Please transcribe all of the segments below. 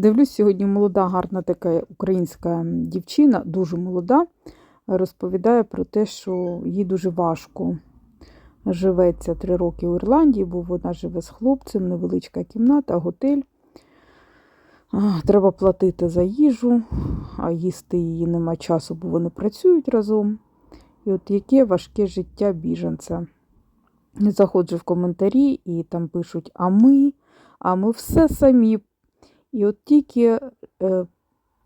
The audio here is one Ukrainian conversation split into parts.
Дивлюсь, сьогодні молода, гарна така українська дівчина, дуже молода, розповідає про те, що їй дуже важко живеться три роки у Ірландії, бо вона живе з хлопцем, невеличка кімната, готель. Треба платити за їжу, а їсти її нема часу, бо вони працюють разом. І от яке важке життя біженця. Заходжу в коментарі і там пишуть: а ми, а ми все самі. І от тільки е,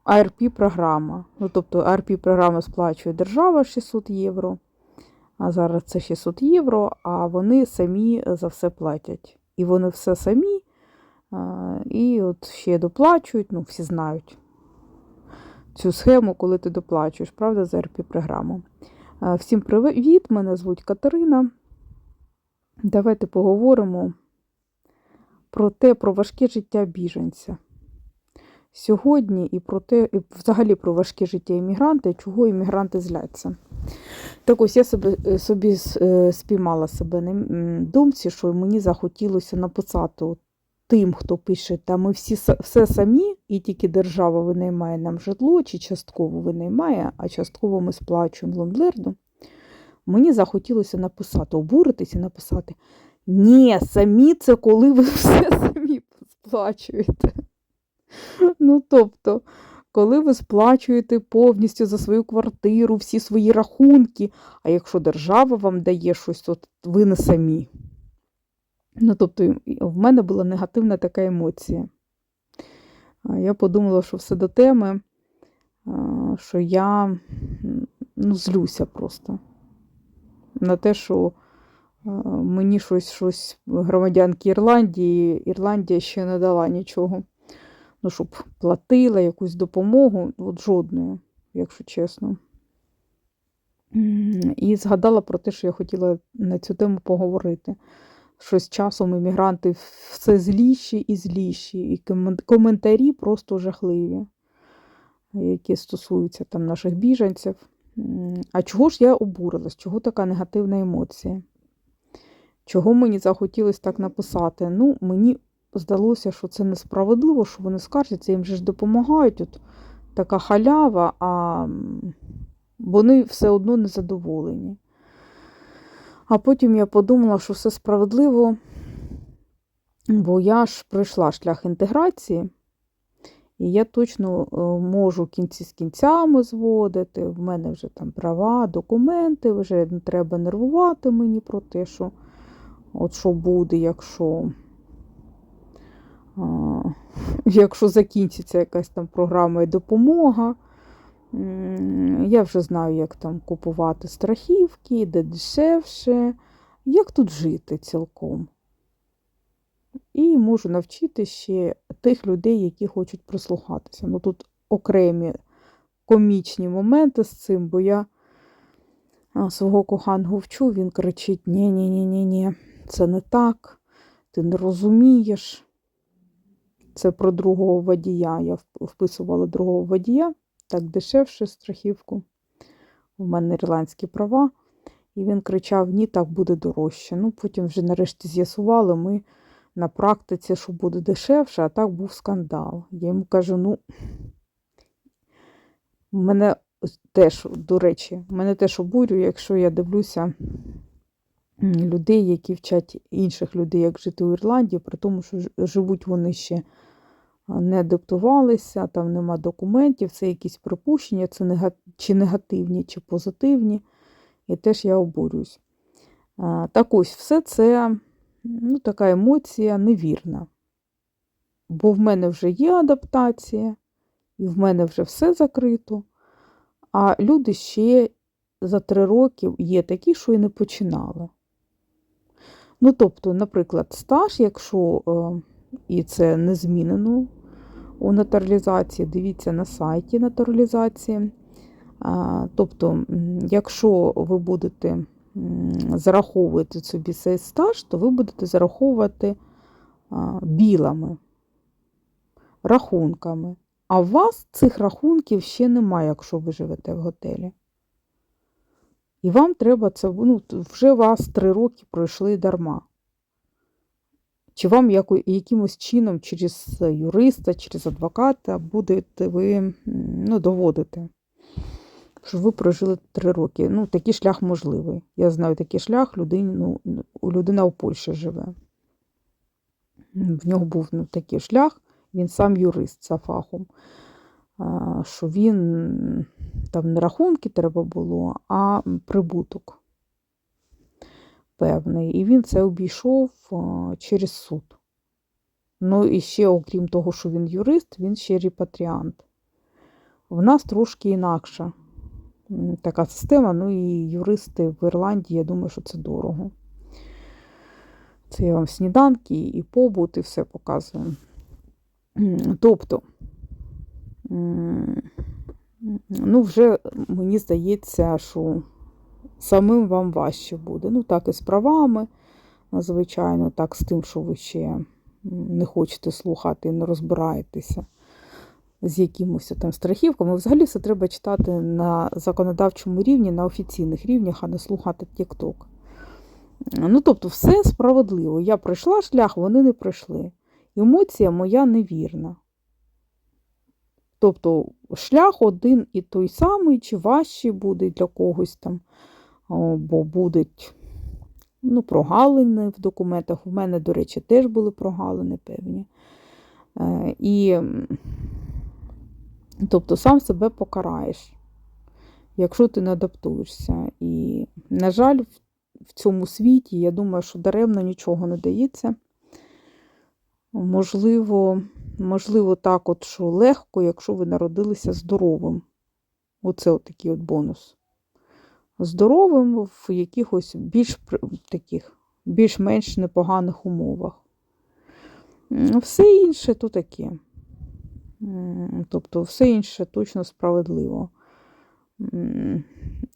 ARP-програма. Ну, тобто ARP-програма сплачує держава 600 євро, а зараз це 600 євро, а вони самі за все платять. І вони все самі, і от ще доплачують, ну, всі знають цю схему, коли ти доплачуєш, правда, за ARP-програму. А, Всім привіт! Мене звуть Катерина. Давайте поговоримо про те, про важке життя біженця. Сьогодні і про те, і взагалі про важке життя іммігранта, чого іммігранти зляться. Так ось я собі, собі е, спіймала себе на думці, що мені захотілося написати тим, хто пише, та ми всі все самі, і тільки держава винаймає нам житло, чи частково винаймає, а частково ми сплачуємо лондлерду. Мені захотілося написати, обуритися і написати: Ні, самі це коли ви все самі сплачуєте. Ну, тобто, коли ви сплачуєте повністю за свою квартиру, всі свої рахунки, а якщо держава вам дає щось, то ви не самі. Ну, тобто, в мене була негативна така емоція. Я подумала, що все до теми, що я ну, злюся просто на те, що мені щось щось громадянки Ірландії, Ірландія ще не дала нічого. Ну, щоб платила якусь допомогу, от жодної, якщо чесно. І згадала про те, що я хотіла на цю тему поговорити. Що з часом іммігранти все зліші і зліші, і коментарі просто жахливі, які стосуються там наших біженців. А чого ж я обурилась? Чого така негативна емоція? Чого мені захотілося так написати? Ну, мені здалося, що це несправедливо, що вони скаржаться, їм же ж допомагають. От така халява, а вони все одно не задоволені. А потім я подумала, що все справедливо, бо я ж пройшла шлях інтеграції, і я точно е, можу кінці з кінцями зводити. В мене вже там права, документи, вже не треба нервувати мені про те, що от що буде, якщо якщо закінчиться якась там програма і допомога. Я вже знаю, як там купувати страхівки, де дешевше, як тут жити цілком. І можу навчити ще тих людей, які хочуть прислухатися. Ну тут окремі комічні моменти з цим, бо я свого коханого вчу, він кричить: ні-ні-ні, це не так, ти не розумієш. Це про другого водія. Я вписувала другого водія, так дешевше страхівку. У мене ірландські права. І він кричав: Ні, так буде дорожче. Ну, Потім вже нарешті з'ясували ми на практиці, що буде дешевше, а так був скандал. Я йому кажу: ну, мене теж, до речі, мене теж обурює, якщо я дивлюся людей, які вчать інших людей, як жити у Ірландії, при тому, що живуть вони ще не адаптувалися, там нема документів, це якісь припущення, це чи негативні, чи позитивні. І теж я обурююсь. Так ось, все це ну, така емоція невірна. Бо в мене вже є адаптація, і в мене вже все закрито. А люди ще за три роки є такі, що і не починали. Ну, тобто, наприклад, стаж, якщо е, і це не змінено у натуралізації, дивіться на сайті натуралізації. Тобто, якщо ви будете зараховувати собі цей стаж, то ви будете зараховувати білами, рахунками. А у вас цих рахунків ще немає, якщо ви живете в готелі. І вам треба це, ну, вже вас три роки пройшли дарма. чи вам яко, якимось чином через юриста, через адвоката будете ви ну, доводити, що ви прожили три роки. Ну, такий шлях можливий. Я знаю такий шлях, людині, ну, людина у Польщі живе. В нього був ну, такий шлях, він сам юрист за фахом. Що він там не рахунки треба було, а прибуток певний. І він це обійшов через суд. Ну і ще, окрім того, що він юрист, він ще репатріант. В нас трошки інакша така система. Ну і юристи в Ірландії, я думаю, що це дорого. Це я вам сніданки і побут, і все показую. Тобто, ну, вже мені здається, що самим вам важче буде. Ну, так і з правами, звичайно, так з тим, що ви ще не хочете слухати і не розбираєтеся з якимось там страхівками. Взагалі все треба читати на законодавчому рівні, на офіційних рівнях, а не слухати TikTok. Ну, тобто, все справедливо. Я пройшла шлях, вони не пройшли. Емоція моя невірна. Тобто, шлях один і той самий, чи важчий буде для когось там, бо будуть ну, прогалини в документах. У мене, до речі, теж були прогалини певні. Е, І, тобто, сам себе покараєш, якщо ти не адаптуєшся. І, на жаль, в- в цьому світі, я думаю, що даремно нічого не дається. Можливо, можливо, так, от, що легко, якщо ви народилися здоровим. Оце от такий от бонус. Здоровим в якихось більш таких, більш-менш непоганих умовах. Все інше то таке. Тобто, все інше точно справедливо.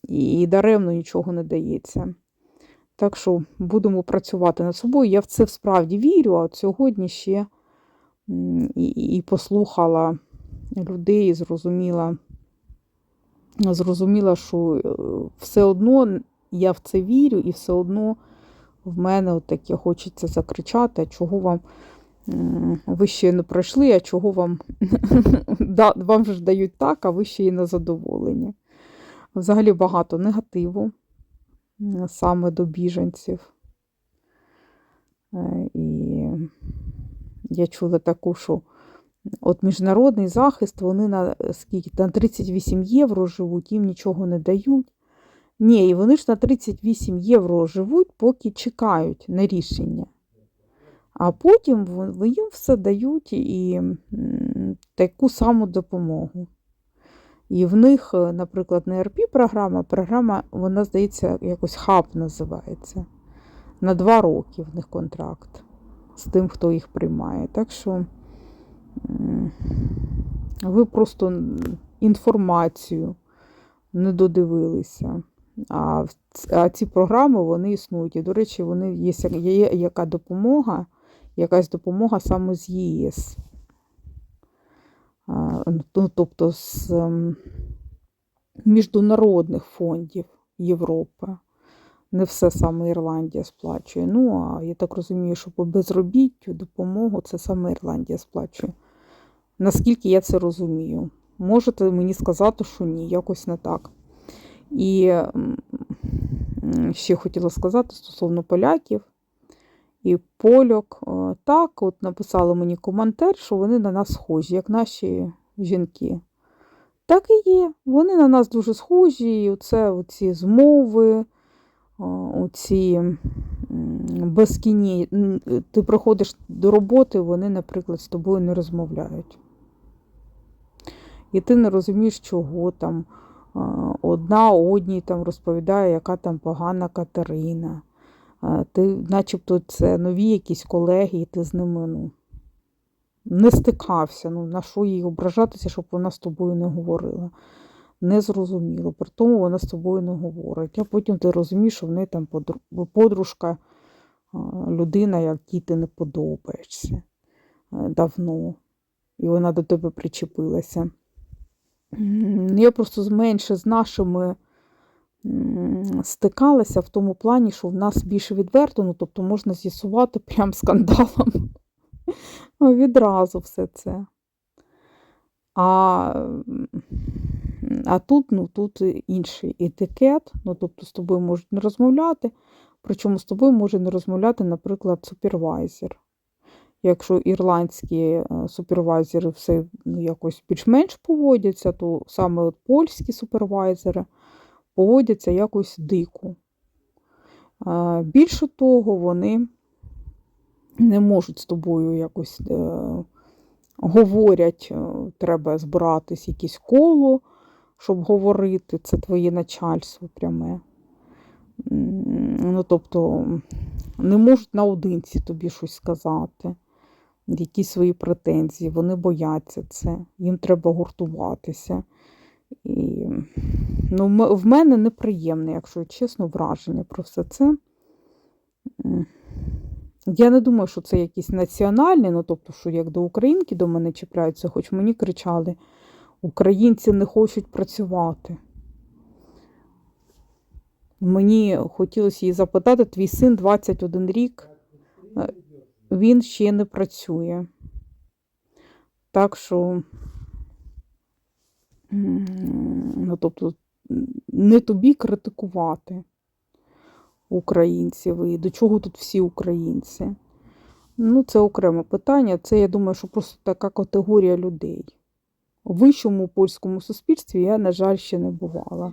І даремно нічого не дається. Так що будемо працювати над собою. Я в це справді вірю, а от сьогодні ще і, і послухала людей, і зрозуміла, зрозуміла, що е, все одно я в це вірю, і все одно в мене таке хочеться закричати, чого вам ви ще не пройшли, а чого вам да, вам ж дають так, а ви ще й не задоволені. Взагалі багато негативу саме до біженців. Е, І я чула таку, що от міжнародний захист, вони на е, скільки на 38 євро живуть, їм нічого не дають. Ні, і вони ж на 38 євро живуть, поки чекають на рішення. А потім їм все дають і таку саму допомогу. І в них, е, наприклад, не РП-програма, програма, вона, здається, якось хаб називається. На два роки в них контракт з тим, хто їх приймає. Так що ви просто інформацію не додивилися. А, а ці програми вони існують. І, до речі, вони є, є яка допомога, якась допомога саме з ЄС. Ну, тобто з міжнародних фондів Європи. Не все саме Ірландія сплачує. Ну, а я так розумію, що по безробіттю допомогу це саме Ірландія сплачує. Наскільки я це розумію? Можете мені сказати, що ні, якось не так. І ще хотіла сказати стосовно поляків і польок. Е, Так, от написали мені коментар, що вони на нас схожі, як наші жінки. Так і є. Вони на нас дуже схожі, і оце оці змови, о, оці м, безкінні. Ти приходиш до роботи, вони, наприклад, з тобою не розмовляють. І ти не розумієш, чого там. Одна одній там розповідає, яка там погана Катерина. Ти, начебто, це нові якісь колеги, і ти з ними ну, не стикався. Ну, на що їй ображатися, щоб вона з тобою не говорила. Не зрозуміло. При тому вона з тобою не говорить. А потім ти розумієш, що в неї там подружка, людина, якій ти не подобаєшся е, давно. І вона до тебе причепилася. Я просто менше з нашими стикалася в тому плані, що в нас більше відверто, ну тобто можна з'ясувати прям скандалом відразу все це. А, а тут, ну, тут інший етикет, ну, тобто з тобою можуть не розмовляти, причому з тобою може не розмовляти, наприклад, супервайзер. Якщо ірландські е, супервайзери все ну, якось більш-менш поводяться, то саме от польські супервайзери поводяться якось дико. Більше того, вони не можуть з тобою якось е, говорять, е, треба збиратись якесь коло, щоб говорити, це твоє начальство пряме. Ну, тобто, не можуть наодинці тобі щось сказати, якісь свої претензії, вони бояться це, їм треба гуртуватися. І, ну, в мене неприємне, якщо чесно, враження про все це. Я не думаю, що це якісь національні, ну тобто, що як до українки до мене чіпляються, хоч мені кричали, українці не хочуть працювати. Мені хотілося її запитати, твій син 21 рік, е, він ще не працює. Так що, ну, тобто, не тобі критикувати українців і до чого тут всі українці. Ну, це окреме питання. Це, я думаю, що просто така категорія людей. Вищому польському суспільстві я, на жаль, ще не бувала.